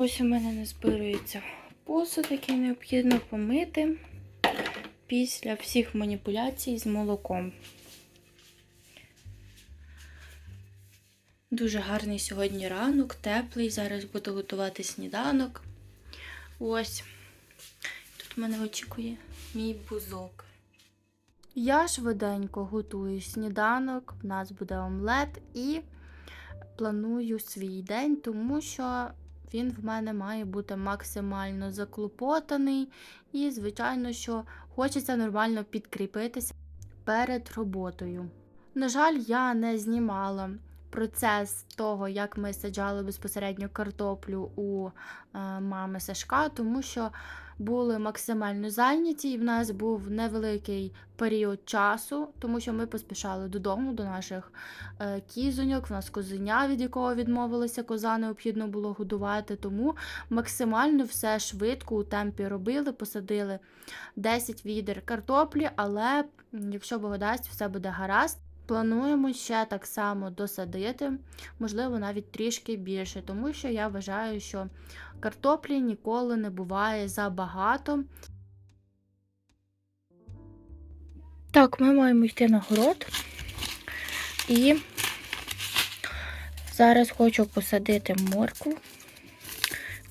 Ось у мене не збирується посуд, який необхідно помити після всіх маніпуляцій з молоком. Дуже гарний сьогодні ранок, теплий. Зараз буду готувати сніданок. Ось. Тут мене очікує мій бузок. Я швиденько готую сніданок, в нас буде омлет і планую свій день, тому що він в мене має бути максимально заклопотаний. І, звичайно, що хочеться нормально підкріпитися перед роботою. На жаль, я не знімала процес того, як ми саджали безпосередньо картоплю у е, мами Сашка, тому що були максимально зайняті, і в нас був невеликий період часу, тому що ми поспішали додому до наших е, кізоньок. В нас козеня, від якого відмовилася коза, необхідно було годувати. Тому максимально все швидко у темпі робили, посадили 10 відер картоплі, але якщо Бог дасть, все буде гаразд. Плануємо ще так само досадити, можливо, навіть трішки більше, тому що я вважаю, що картоплі ніколи не буває забагато. Так, ми маємо йти на город. І зараз хочу посадити моркву.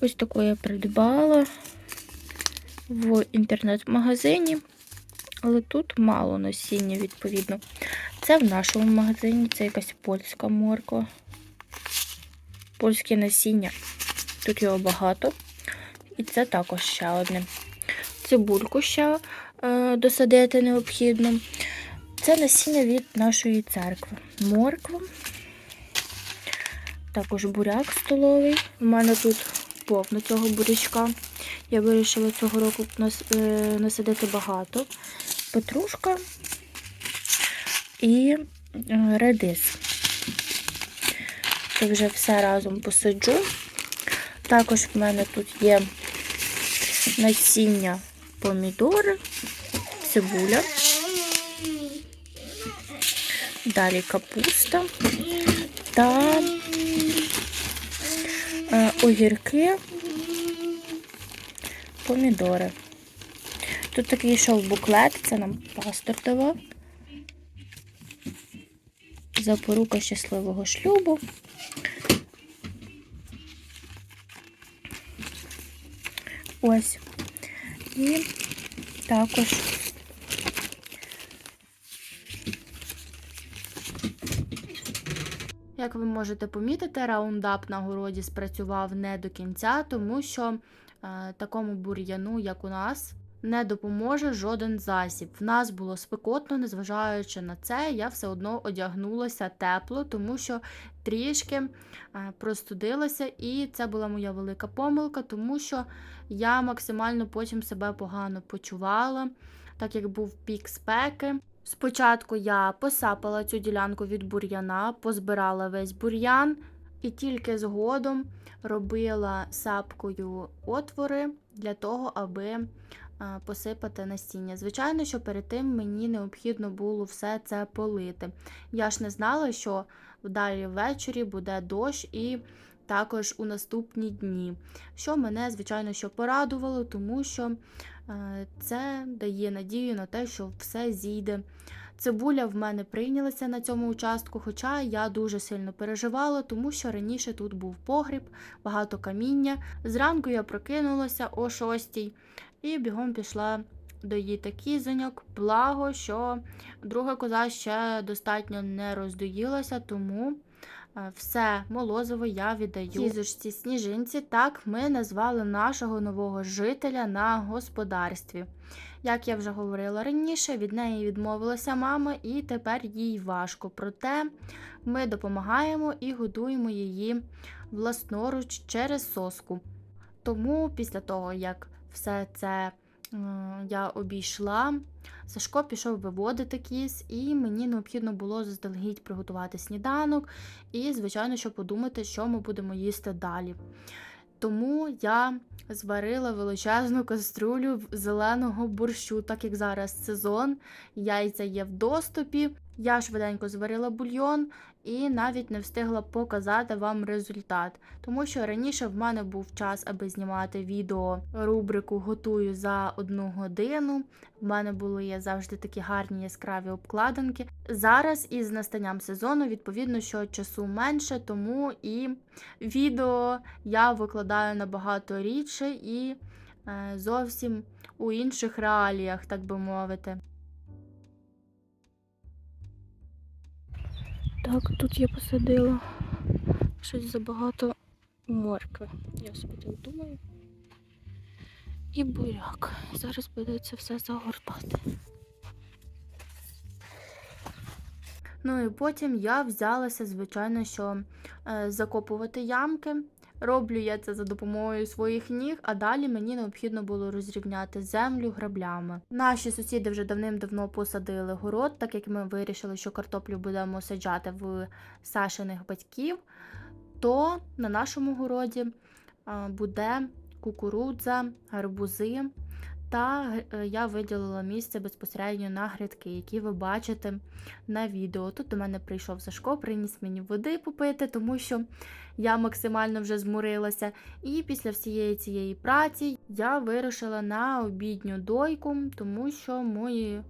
Ось таку я придбала в інтернет-магазині, але тут мало насіння, відповідно. Це в нашому магазині, це якась польська морква. Польське насіння. Тут його багато. І це також ще одне. Цибульку ще е, досадити необхідно. Це насіння від нашої церкви. Морква. Також буряк столовий. У мене тут повно цього бурячка. Я вирішила цього року е, насадити багато. Петрушка і е, редис. Це вже все разом посаджу. Також в мене тут є насіння помідори, цибуля, далі капуста та е, огірки, помідори. Тут такий йшов буклет, це нам пастор давав. Запорука щасливого шлюбу. Ось. І також Як ви можете помітити, раундап на городі спрацював не до кінця, тому що е, такому бур'яну, як у нас, не допоможе жоден засіб. В нас було спекотно, незважаючи на це, я все одно одягнулася тепло, тому що трішки е, простудилася, і це була моя велика помилка, тому що я максимально потім себе погано почувала, так як був пік спеки. Спочатку я посапала цю ділянку від бур'яна, позбирала весь бур'ян і тільки згодом робила сапкою отвори для того, аби посипати насіння. Звичайно, що перед тим мені необхідно було все це полити. Я ж не знала, що далі ввечері буде дощ і також у наступні дні. Що мене, звичайно, що порадувало, тому що е, це дає надію на те, що все зійде. Цибуля в мене прийнялася на цьому участку, хоча я дуже сильно переживала, тому що раніше тут був погріб, багато каміння. Зранку я прокинулася о 6 і бігом пішла до доїти кізоньок. Благо, що друга коза ще достатньо не роздоїлася, тому е, все молозиво я віддаю кізочці сніжинці. Так ми назвали нашого нового жителя на господарстві. Як я вже говорила раніше, від неї відмовилася мама, і тепер їй важко. Проте ми допомагаємо і годуємо її власноруч через соску. Тому після того, як все це я обійшла, Сашко пішов виводити кіз, і мені необхідно було заздалегідь приготувати сніданок і, звичайно, що подумати, що ми будемо їсти далі. Тому я зварила величезну кастрюлю зеленого борщу, так як зараз сезон, яйця є в доступі. Я швиденько зварила бульйон і навіть не встигла показати вам результат, тому що раніше в мене був час, аби знімати відео рубрику Готую за одну годину. В мене були завжди такі гарні яскраві обкладинки. Зараз із настанням сезону, відповідно, що часу менше, тому і відео я викладаю набагато рідше і е, зовсім у інших реаліях, так би мовити. Так, тут я посадила щось забагато моркви. Я собі так думаю. І буряк. Зараз буде це все загортати. Ну і потім я взялася, звичайно, що е, закопувати ямки. Роблю я це за допомогою своїх ніг, а далі мені необхідно було розрівняти землю граблями. Наші сусіди вже давним-давно посадили город, так як ми вирішили, що картоплю будемо саджати в Сашиних батьків, то на нашому городі буде кукурудза, гарбузи. Та е, я виділила місце безпосередньо на грядки, які ви бачите на відео. Тут до мене прийшов Сашко, приніс мені води попити, тому що я максимально вже змурилася. І після всієї цієї праці я вирушила на обідню дойку, тому що мої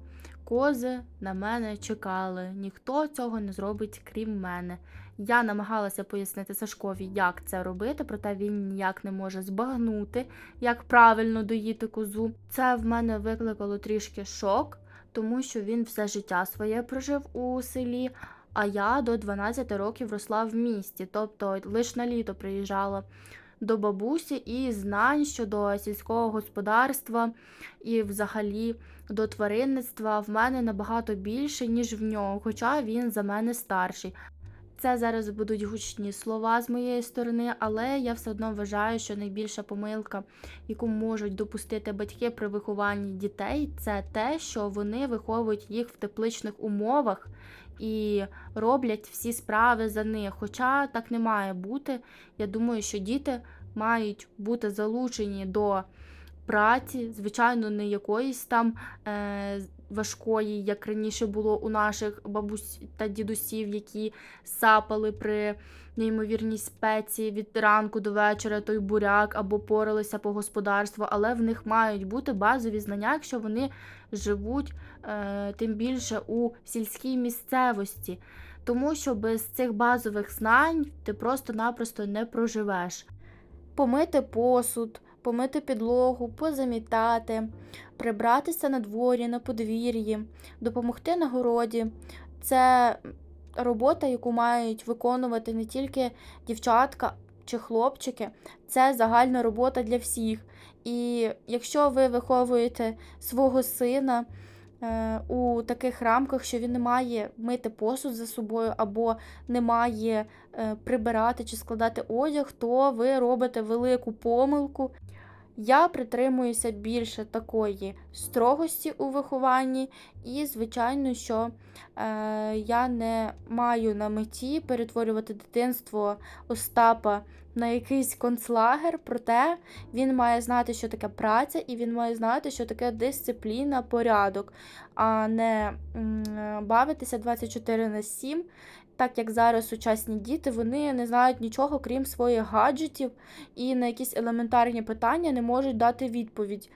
кози на мене чекали. Ніхто цього не зробить, крім мене. Я намагалася пояснити Сашкові, як це робити, проте він ніяк не може збагнути, як правильно доїти козу. Це в мене викликало трішки шок, тому що він все життя своє прожив у селі. А я до 12 років росла в місті, тобто лише на літо приїжджала до бабусі і знань щодо сільського господарства і взагалі до тваринництва в мене набагато більше, ніж в нього, хоча він за мене старший. Це зараз будуть гучні слова з моєї сторони, але я все одно вважаю, що найбільша помилка, яку можуть допустити батьки при вихованні дітей, це те, що вони виховують їх в тепличних умовах і роблять всі справи за них. Хоча так не має бути. Я думаю, що діти мають бути залучені до праці, звичайно, не якоїсь там е, важкої, як раніше було у наших бабусь та дідусів, які сапали при неймовірній спеці від ранку до вечора той буряк або поралися по господарству, але в них мають бути базові знання, якщо вони живуть е, тим більше у сільській місцевості. Тому що без цих базових знань ти просто-напросто не проживеш. Помити посуд, помити підлогу, позамітати, прибратися на дворі, на подвір'ї, допомогти на городі. Це робота, яку мають виконувати не тільки дівчатка чи хлопчики, це загальна робота для всіх. І якщо ви виховуєте свого сина у таких рамках, що він не має мити посуд за собою або не має е, прибирати чи складати одяг, то ви робите велику помилку. Я притримуюся більше такої строгості у вихованні, і, звичайно, що е, я не маю на меті перетворювати дитинство Остапа на якийсь концлагер, проте він має знати, що таке праця, і він має знати, що таке дисципліна, порядок, а не бавитися 24 на 7. Так як зараз сучасні діти, вони не знають нічого, крім своїх гаджетів, і на якісь елементарні питання не можуть дати відповідь.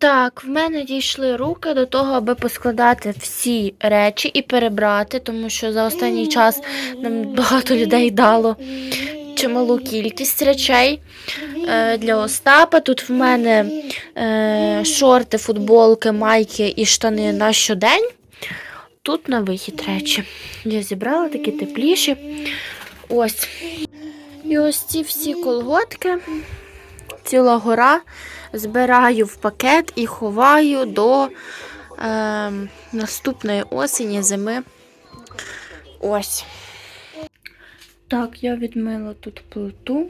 Так, в мене дійшли руки до того, аби поскладати всі речі і перебрати, тому що за останній час нам багато людей дало чималу кількість речей е, для Остапа. Тут в мене е, шорти, футболки, майки і штани на щодень. Тут на вихід речі. Я зібрала такі тепліші. Ось. І ось ці всі колготки, ціла гора. Збираю в пакет і ховаю до е, наступної осені, зими. Ось. Так, я відмила тут плиту.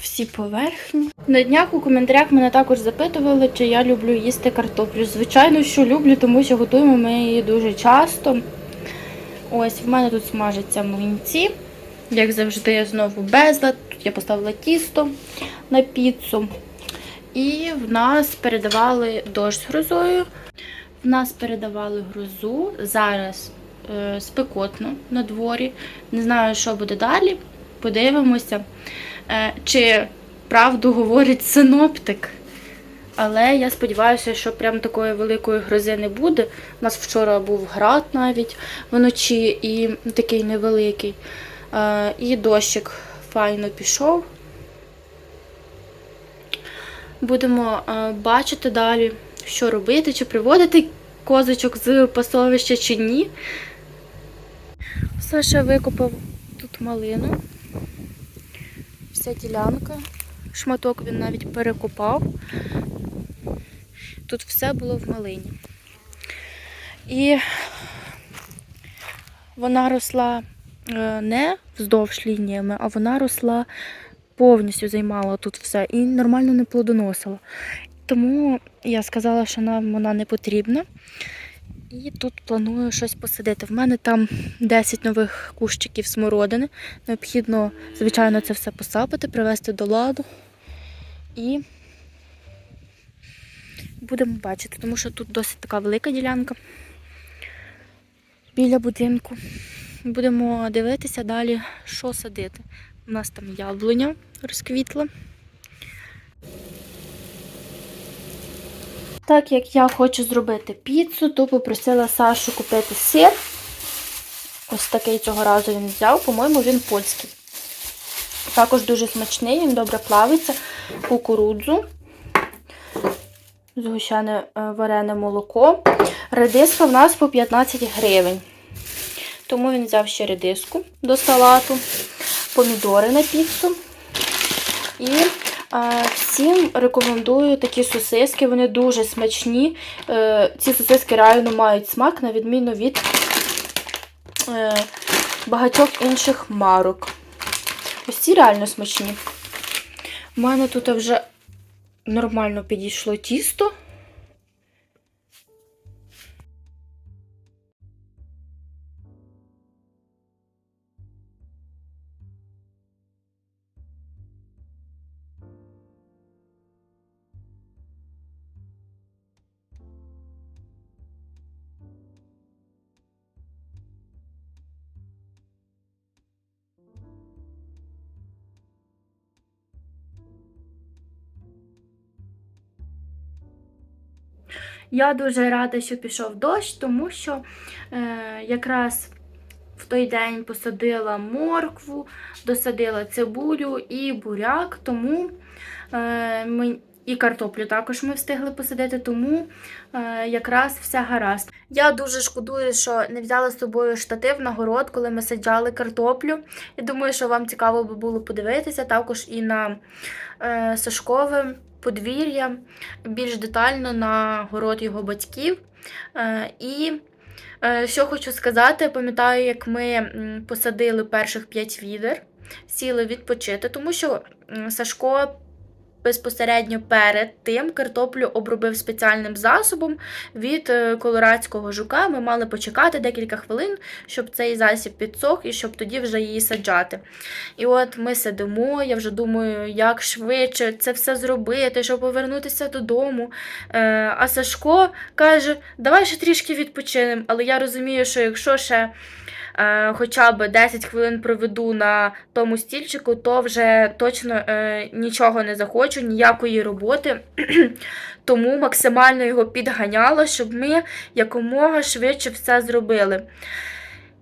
Всі поверхні. На днях у коментарях мене також запитували, чи я люблю їсти картоплю. Звичайно, що люблю, тому що готуємо ми її дуже часто. Ось, в мене тут смажаться млинці. Як завжди, я знову безлад. Я поставила тісто на піцу. І в нас передавали дощ з грозою. В нас передавали грозу. Зараз е, спекотно на дворі. Не знаю, що буде далі. Подивимося, е, чи правду говорить синоптик. Але я сподіваюся, що прям такої великої грози не буде. У нас вчора був град навіть вночі і такий невеликий. Е, і дощик файно пішов. Будемо е, бачити далі, що робити, чи приводити козочок з пасовища, чи ні. Саша викопав тут малину. Вся ділянка. Шматок він навіть перекопав. Тут все було в малині. І вона росла не вздовж лініями, а вона росла повністю займала тут все і нормально не плодоносила. Тому я сказала, що нам вона не потрібна. І тут планую щось посадити. В мене там 10 нових кущиків смородини. Необхідно, звичайно, це все посапати, привести до ладу. І будемо бачити, тому що тут досить така велика ділянка біля будинку. Будемо дивитися далі, що садити. У нас там яблуня розквітла. Так як я хочу зробити піцу, то попросила Сашу купити сир. Ось такий цього разу він взяв, по-моєму, він польський. Також дуже смачний, він добре плавиться, кукурудзу, згущене е, варене молоко. Редиска в нас по 15 гривень. Тому він взяв ще редиску до салату, помідори на піцу. І всім рекомендую такі сосиски, вони дуже смачні. Е, ці сосиски реально мають смак, на відміну від е, багатьох інших марок. Ось ці реально смачні. У мене тут вже нормально підійшло тісто. Я дуже рада, що пішов дощ, тому що е, якраз в той день посадила моркву, досадила цибулю і буряк, тому е, ми, і картоплю також ми встигли посадити, тому е, якраз все гаразд. Я дуже шкодую, що не взяла з собою штатив на город, коли ми саджали картоплю. Я думаю, що вам цікаво би було подивитися також і на е, Сашкове подвір'я більш детально на город його батьків. Е, І е, що хочу сказати, пам'ятаю, як ми посадили перших 5 відер, сіли відпочити, тому що Сашко безпосередньо перед тим картоплю обробив спеціальним засобом від е, колорадського жука. Ми мали почекати декілька хвилин, щоб цей засіб підсох і щоб тоді вже її саджати. І от ми сидимо, я вже думаю, як швидше це все зробити, щоб повернутися додому. Е, А Сашко каже, давай ще трішки відпочинемо. Але я розумію, що якщо ще хоча б 10 хвилин проведу на тому стільчику, то вже точно е, нічого не захочу, ніякої роботи. Тому максимально його підганяла, щоб ми якомога швидше все зробили.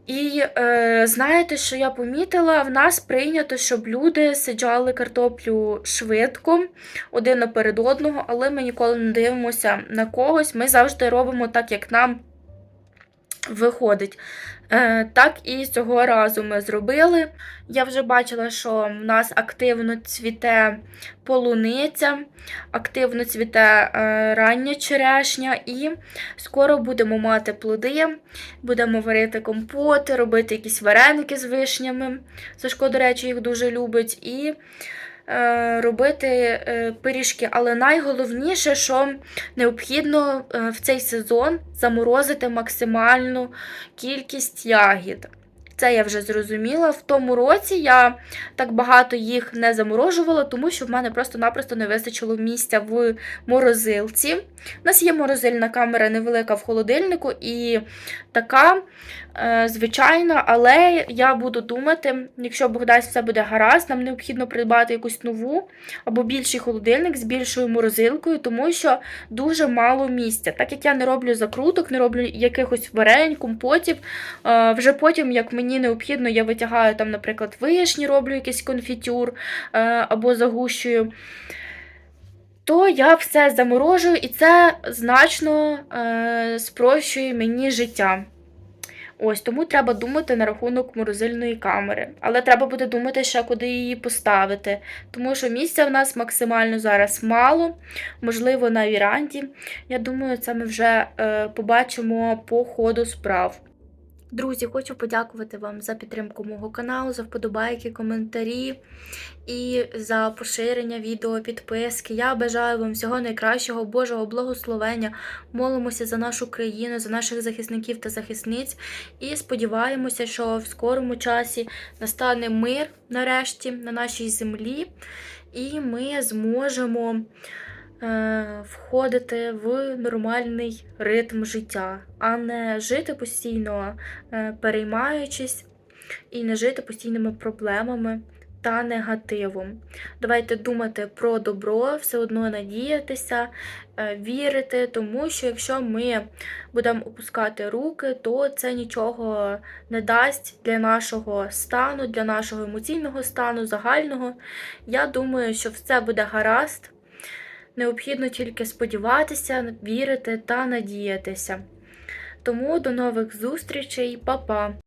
І е, знаєте, що я помітила? В нас прийнято, щоб люди саджали картоплю швидко, один наперед одного, але ми ніколи не дивимося на когось. Ми завжди робимо так, як нам виходить. Е, так і цього разу ми зробили. Я вже бачила, що в нас активно цвіте полуниця, активно цвіте е, рання черешня, і скоро будемо мати плоди, будемо варити компоти, робити якісь вареники з вишнями. Сашко, до речі, їх дуже любить. І робити е, пиріжки. Але найголовніше, що необхідно е, в цей сезон заморозити максимальну кількість ягід. Це я вже зрозуміла. В тому році я так багато їх не заморожувала, тому що в мене просто-напросто не вистачило місця в морозилці. У нас є морозильна камера невелика в холодильнику і така е, звичайна, але я буду думати, якщо Бог дасть все буде гаразд, нам необхідно придбати якусь нову або більший холодильник з більшою морозилкою, тому що дуже мало місця. Так як я не роблю закруток, не роблю якихось варень, компотів. е, Вже потім, як мені необхідно, я витягаю там, наприклад, вишні, роблю якийсь конфітюр е, або загущую. То я все заморожую, і це значно е, спрощує мені життя. Ось тому треба думати на рахунок морозильної камери. Але треба буде думати ще, куди її поставити. Тому що місця в нас максимально зараз мало, можливо, на віранді. Я думаю, це ми вже е, побачимо по ходу справ. Друзі, хочу подякувати вам за підтримку мого каналу, за вподобайки, коментарі і за поширення відео, підписки. Я бажаю вам всього найкращого, Божого благословення. Молимося за нашу країну, за наших захисників та захисниць. І сподіваємося, що в скорому часі настане мир нарешті на нашій землі, і ми зможемо входити в нормальний ритм життя, а не жити постійно е, переймаючись і не жити постійними проблемами та негативом. Давайте думати про добро, все одно надіятися, е, вірити, тому що якщо ми будемо опускати руки, то це нічого не дасть для нашого стану, для нашого емоційного стану, загального. Я думаю, що все буде гаразд. Необхідно тільки сподіватися, вірити та надіятися. Тому до нових зустрічей, Па-па!